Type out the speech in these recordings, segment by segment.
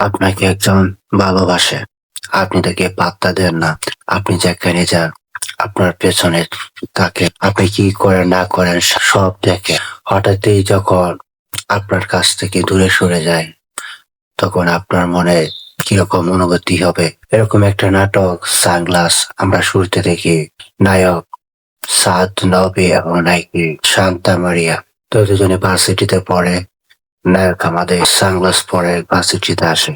আপনাকে একজন ভালোবাসে। আপনি তাকে পাত্তা দেন না। আপনি যেখানে যান, আপনার পেছনে তাকে। আপনি কি করেন, না করেন, সব দেখে। হঠাৎই যখন আপনার কাছ থেকে দূরে সরে যায়, তখন আপনার মনে কীরকম অনুভূতি হবে? এরকম একটা নাটক, সানগ্লাস আমরা শুরুতে দেখি, নায়ক সাদ নবী এবং নায়িকা শান্তা মারিয়া। তো দুজনে ভার্সিটিতে পড়ে। নায়ক আমাদের সানগ্লাস পরে ভার্সিটিতে আসে।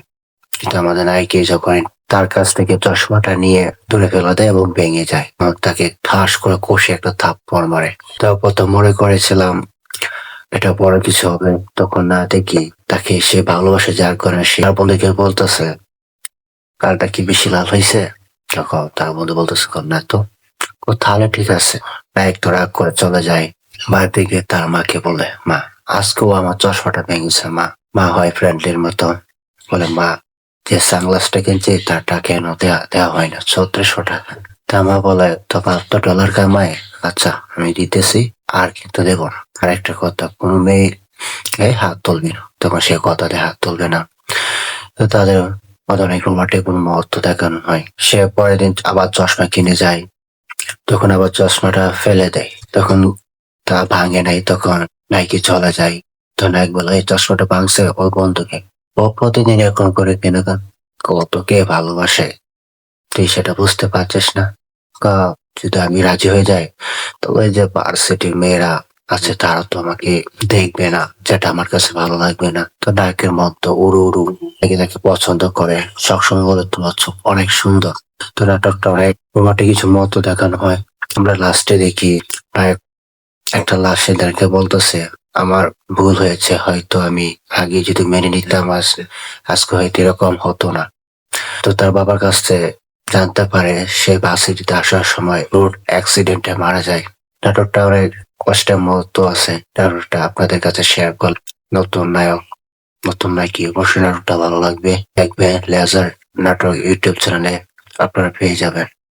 কিন্তু আমাদের নায়িকা যখন তার কাছ থেকে চশমাটা নিয়ে দূরে ফেলে দেয় এবং ভেঙে যায় তাকে ঠাস করে কষে একটা থাপ্পড় মারে। তারপর তো মনে করেছিলাম, এটা বড় কিছু হবে। তখন না দেখি তাকে সে ভালোবাসে যার কারণে সে তার বন্ধুকে বলতেছে কালটা কি বেশি লাল হয়েছে তখন তার বন্ধু বলতেছে না তো। তাহলে ঠিক আছে। নায়ক তো রাগ করে চলে যায়। বাড়িতে গিয়ে তার মাকে বলে, মা আজকেও আমার চশমাটা ভেঙেছে, মা। মা হয় ফ্রেন্ডলির মতো। বলে, মা, যে সানগ্লাসটা কিনছি, তারটা কেন দেয়া দেওয়া হয় না? ছত্রিশশো টাকা। তা মা বলে, তোমার তো ডলার কামায় আচ্ছা আমি দিতেছি, আর কিন্তু দেবো না। আর একটা কথা, কোনো মেয়ে হাত তুলবি না। তখন সে কথাতে হাত তুলবে না। তো তাদের অনেক মাঠে কোনো মহত্ব দেখানো হয়। সে পরের দিন আবার চশমা কিনে যায়। তখন আবার চশমাটা ফেলে দেয়। তখন তা ভাঙে নাই, তখন নাইকি চলে যায়। তো নায়ক বলে এই চশমাটা ভাঙছে ওই বন্ধুকে। ও প্রতিদিন এরকম করে কিনে দেন কত কে ভালোবাসে। তুই সেটা বুঝতে পারছিস না। যদি আমি রাজি হয়ে যাই, তবে যে ভার্সিটির মেয়েরা আছে তারা তো আমাকে দেখবে না, যেটা আমার কাছে ভালো লাগবে না। তো নায়কের মন তো উড়ু উড়ু নাকি তাকে পছন্দ করে। সবসময় বলে তোমার চোখ অনেক সুন্দর। তো নাটকটা অনেক কিছু মত দেখানো হয়। আমরা লাস্টে দেখি, নায়ক একটা লাশেদেরকে বলতেছে, আমার ভুল হয়েছে, হয়তো আমি আগে যদি মেনে নিতাম, আজ, আজকে হয়তো এরকম হতো না। তো তার বাবার কাছ জানতে পারে, সে ভার্সিটিতে আসার সময় রোড অ্যাক্সিডেন্টে মারা যায়। নাটকটা অনেক কষ্টের মুহূর্ত আছে। নাটকটা আপনাদের কাছে শেয়ার কর নতুন নায়ক, নতুন নায়কি অবশ্যই নাটকটা ভালো লাগবে। দেখবেন লেজার নাটক ইউটিউব চ্যানেলে আপনারা পেয়ে যাবেন।